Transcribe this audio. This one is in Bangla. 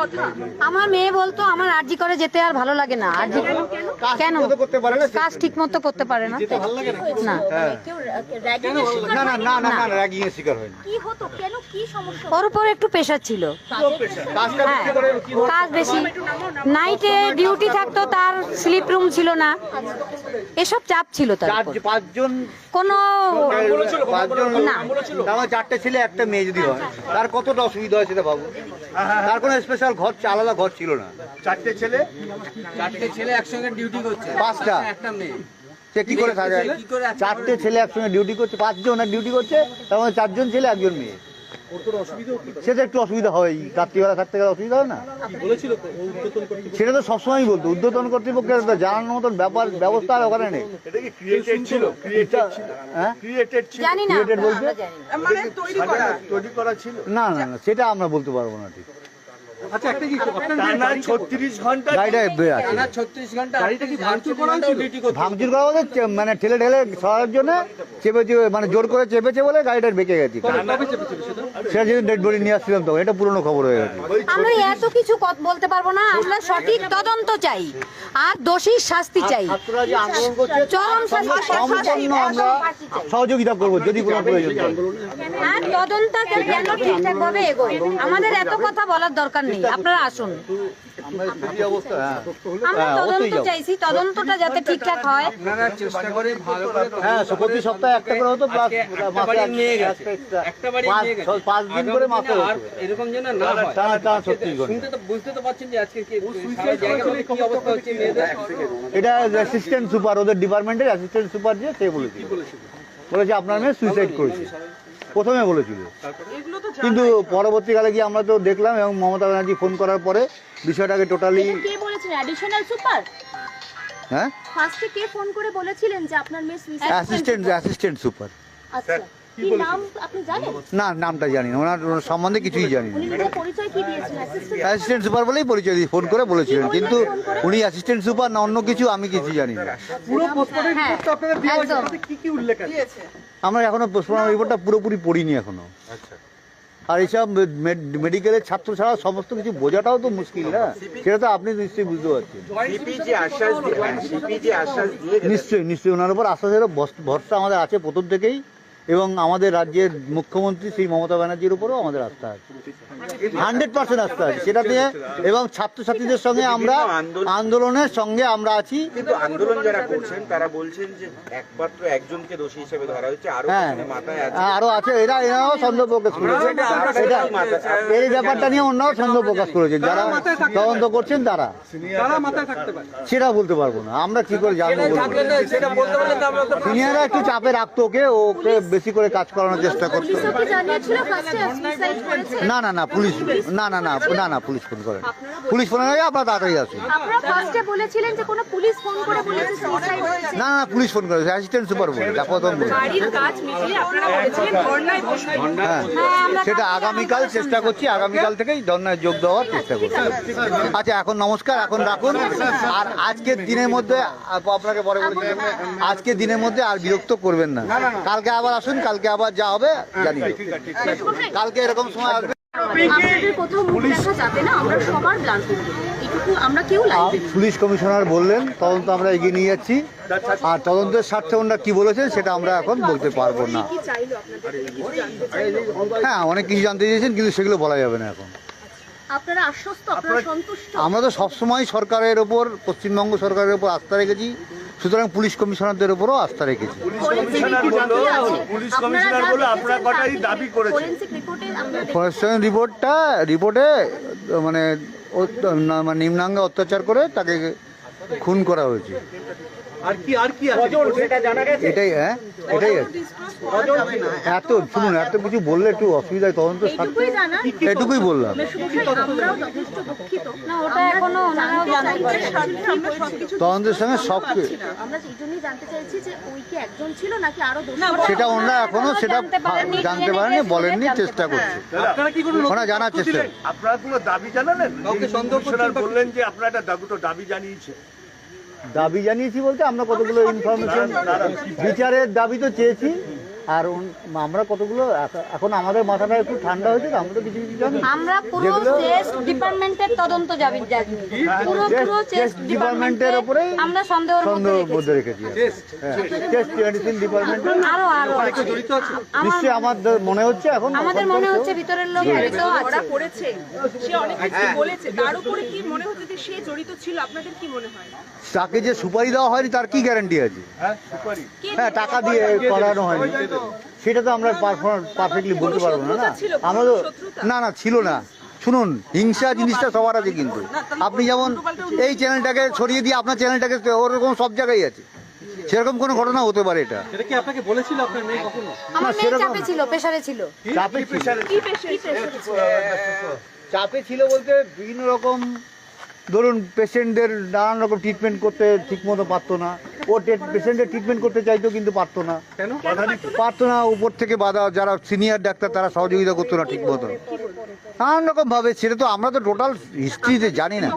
কথা। আমার মেয়ে বলতো আমার আর্জি করে যেতে আর ভালো লাগে না। আরজি কেন? মতো করতে পারে না কাজ ঠিক মতো করতে পারে না? না। হ্যাঁ। ওর উপর একটু প্রেশার ছিল। হ্যাঁ। বেশি কাজ বেশি। নাইটে ডিউটি থাকতো তার স্লিপ রুম ছিল না। এসব চাপ ছিল তার পাঁচজন কোনো পাঁচজন না। চারটে ছেলে একটা মেয়ে যদি হয় তার কতটা অসুবিধা হয় সেটা ভাবো। তার কোনো স্পেশাল ঘর আলাদা ঘর ছিল না। চারটে ছেলে? চারটে ছেলে একসঙ্গে ডিউটি পাঁচটা। সে কি করে আছে? চারটে ছেলে একসঙ্গে ডিউটি করছে পাঁচজন ডিউটি করছে তার চারজন ছেলে একজন মেয়ে। সেটা একটু অসুবিধা হয় রাত্রিবেলা থাকতে গেলে অসুবিধা হয় না? সেটা তো সবসময়ই বলতো উদ্যোতন কর্তৃপক্ষের তো জানানোর মতন ব্যাপার ব্যবস্থা আর ওখানে নেই। এটা কি ক্রিয়েটেড ছিল? ক্রিয়েটেড ছিল? ক্রিয়েটেড ছিল? জানি না Created বলতে? আমরা জানি না। তৈরি করা। তৈরি করা ছিল? না না না সেটা আমরা বলতে পারব না ঠিক। টানা ছত্রিশ ঘণ্টা গাড়িটা টানা ছত্রিশ ঘণ্টা গাড়িটা কি ভাঙচুর করা হয়েছিল? ভাঙচুর করা বলতে মানে ঠেলে ঠেলে সরার জন্য চেপে চেপে মানে জোর করে চেপেছে বলে গাড়িটা বেঁকে গেছে। সেটা? যদি ডেড বডি নিয়ে আসছিলাম তখন এটা পুরনো খবর হয়ে গেছে। আমরা এত কিছু কত- বলতে পারব না আমরা সঠিক তদন্ত চাই আর দোষীর শাস্তি চাই। চরম শাস্তি আমরা সহযোগিতা করব যদি কোনো প্রয়োজন আর যেন এগোয়। আমাদের এত কথা বলার দরকার নেই। আপনারা আসুন। আমরা হ্যাঁ আমরা তদন্ত চাইছি তদন্তটা যাতে ঠিকঠাক হয়। আপনারা চেষ্টা করে ভালো করে হ্যাঁ প্রতি সপ্তাহে একটা করে হতো প্লাস একটা বাড়ি নিয়ে গেছে। একটা বাড়ি নিয়ে গেছে। পাঁচ দিন করে আর এরকম যেন না হয়। টানা ছত্রিশ ঘণ্টা শুনতে তো বুঝতে তো পারছেন যে আজকে কি কি অবস্থা হচ্ছে মেয়েদের? এটা অ্যাসিস্ট্যান্ট সুপার ওদের ডিপার্টমেন্টের অ্যাসিস্ট্যান্ট সুপার যে সে বলেছিল। বলেছে আপনার মেয়ে সুইসাইড করেছে। প্রথমে বলেছিল। কিন্তু পরবর্তীকালে গিয়ে আমরা তো দেখলাম এবং মমতা ব্যানার্জি ফোন করার পরে বিষয়টাকে টোটালি কে বলেছেন অ্যাডিশনাল সুপার হ্যাঁ? ফার্স্টে কে ফোন করে বলেছিলেন যে আপনার মেয়ে সুইসাইড অ্যাসিস্ট্যান্ট অ্যাসিস্ট্যান্ট সুপার আচ্ছা। কি নাম আপনি জানেন? না নামটা জানি না ওনার সম্বন্ধে কিছুই জানি না। অ্যাসিস্ট্যান্ট সুপার বলেই পরিচয় দিয়ে ফোন করে বলেছিলেন কিন্তু উনি অ্যাসিস্ট্যান্ট সুপার না অন্য কিছু আমি কিছু জানি না। হ্যাঁ আমরা এখনও পোস্টমর্টম রিপোর্টটা পুরোপুরি পড়িনি এখনও। আর এইসব মেডিকেলের ছাত্র ছাড়া সমস্ত কিছু বোঝাটাও তো মুশকিল না? সেটা তো আপনি নিশ্চয়ই বুঝতে পারছেন। সিপি যে আশ্বাস দিয়ে সিপি যে আশ্বাস দিয়ে গেলেন, নিশ্চয়ই নিশ্চয়ই ওনার উপর আশ্বাসের ভরসা আমাদের আছে প্রথম থেকেই। এবং আমাদের রাজ্যের মুখ্যমন্ত্রী শ্রী মমতা ব্যানার্জির উপরেও আমাদের আস্থা আছে। হান্ড্রেড পার্সেন্ট আস্থা আছে। সেটা নিয়ে এবং ছাত্রছাত্রীদের সঙ্গে আমরা আন্দোলনের সঙ্গে আমরা আছি। কিন্তু আন্দোলন যারা করছেন তারা বলছেন যে একমাত্র একজনকে দোষী হিসেবে ধরা হচ্ছে আরও হ্যাঁ। মাথায় আছে। আরও আছে। এরা এরাও সন্দেহ প্রকাশ করেছে। এটা এই ব্যাপারটা নিয়ে অন্যরাও সন্দেহ প্রকাশ করেছেন যারা তদন্ত করছেন তারা। সেটা বলতে পারব না। আমরা কি করে জানব? সিনিয়ররা একটু চাপে রাখতো ওকে ওকে বেশি করে কাজ করানোর চেষ্টা করতো করেছে। না না না পুলিশ না না না না না পুলিশ ফোন করে। পুলিশ ফোন করে আপনারা তাড়াতাড়ি আসুন। আপনারা ফার্স্টে বলেছিলেন যে কোনো পুলিশ ফোন করে বলেছে না না পুলিশ ফোন করেছে অ্যাসিস্ট্যান্ট সুপার বলে বলে ধর্নায় বসবেন হ্যাঁ সেটা আগামীকাল চেষ্টা করছি আগামীকাল থেকেই ধর্নায় যোগ দেওয়ার চেষ্টা করছি। আচ্ছা এখন নমস্কার এখন রাখুন। আর আজকের দিনের মধ্যে আপনাকে পরে বলেছি আজকের দিনের মধ্যে আর বিরক্ত করবেন না। কালকে আবার আসুন কালকে আবার যা হবে জানি কালকে এরকম সময় আসবে। আপনাদের কোথাও মুখ দেখা যাবে না আমরা সবার ব্লান করব এটুকু আমরা কেউ লাইভে পুলিশ কমিশনার বললেন তদন্ত আমরা এগিয়ে নিয়ে যাচ্ছি। আর তদন্তের স্বার্থে ওনারা কি বলেছেন সেটা আমরা এখন বলতে পারব না। হ্যাঁ অনেক কিছু জানতে চেয়েছেন কিন্তু সেগুলো বলা যাবে না এখন। আপনারা আশ্বস্ত আপনারা সন্তুষ্ট? আমরা তো সবসময় সরকারের ওপর পশ্চিমবঙ্গ সরকারের ওপর আস্থা রেখেছি। সুতরাং পুলিশ কমিশনারদের উপরও আস্থা রেখেছি। কমিশনার বলল আপনারা কটাই দাবি করেছেন? ফরেস্ট রিপোর্টটা রিপোর্টে মানে না- মানে নিম্নাঙ্গে অত্যাচার করে তাকে খুন করা হয়েছে। আর কি আর কি আছে? এটাই হ্যাঁ এটাই আছে। এত শুনুন এত কিছু বললে একটু তদন্ত এইটুকুই এটুকুই বললাম। তদন্তের সঙ্গে সব আমরা এই জন্যই জানতে চাইছি যে ওই কি একজন ছিল নাকি আরও দোষ সেটা ওনারা এখনও সেটা জানতে পারেনি বলেননি চেষ্টা করছে। আপনারা ওনারা জানার চেষ্টা আপনারা কোনো দাবি জানালেন? বললেন যে আপনারা একটা দাবি তো দাবি জানিয়েছে দাবি জানিয়েছি বলতে আমরা কতগুলো ইনফরমেশন বিচারের দাবি তো চেয়েছি। আর আমরা কতগুলো এখন আমাদের মাথাটা একটু ঠান্ডা হয়েছে আমরা তো কিছু কিছু জানি। আমরা পুরো যেগুলো- ডিপার্টমেন্টের তদন্ত যাবি যাবি পুরো পুরো chest ডিপার্টমেন্টের এর উপরেই আমরা সন্দেহের মধ্যে রেখেছি। হ্যাঁ চেস্ট মেডিসিন ডিপার্টমেন্ট আরও আরও আছে। আমার নিশ্চয়ই আমাদের মনে হচ্ছে এখন আমাদের মনে হচ্ছে ভিতরের লোক জড়িত। আছে। ধরা পড়েছে সে অনেক কিছু বলেছে। তার উপরে কি মনে হচ্ছে যে সে জড়িত ছিল? আপনাদের কি মনে হয়? তাকে যে সুপারি দেওয়া হয়নি তার কি গ্যারান্টি আছে? হ্যাঁ সুপারি। হ্যাঁ টাকা দিয়ে করানো হয়নি। সেটা তো আমরা পারফেক্টলি বলতে পারব না না। আমরা তো না না ছিল না। শুনুন হিংসা জিনিসটা সবার আছে কিন্তু। আপনি যেমন এই চ্যানেলটাকে ছড়িয়ে দিয়ে আপনার চ্যানেলটাকে ওরকম সব জায়গায় আছে। সেরকম কোনো ঘটনা হতে পারে এটা। এটা কি আপনাকে বলেছিল আপনার মেয়ে কখনো? আমার মেয়ে সেরকম- চাপে ছিল প্রেসারে ছিল। চাপে ছিল? চাপে ছিল বলতে বিভিন্ন রকম ধরুন পেশেন্টদের নানান রকম ট্রিটমেন্ট করতে ঠিক মতো পারতো না। ও পেশেন্টের ট্রিটমেন্ট করতে চাইতো কিন্তু পারতো না। কেন? পারতো না উপর থেকে বাধা যারা সিনিয়র ডাক্তার তারা সহযোগিতা করতো না ঠিক মতো নানান রকম ভাবে সেটা তো আমরা তো টোটাল হিস্ট্রিতে জানি না।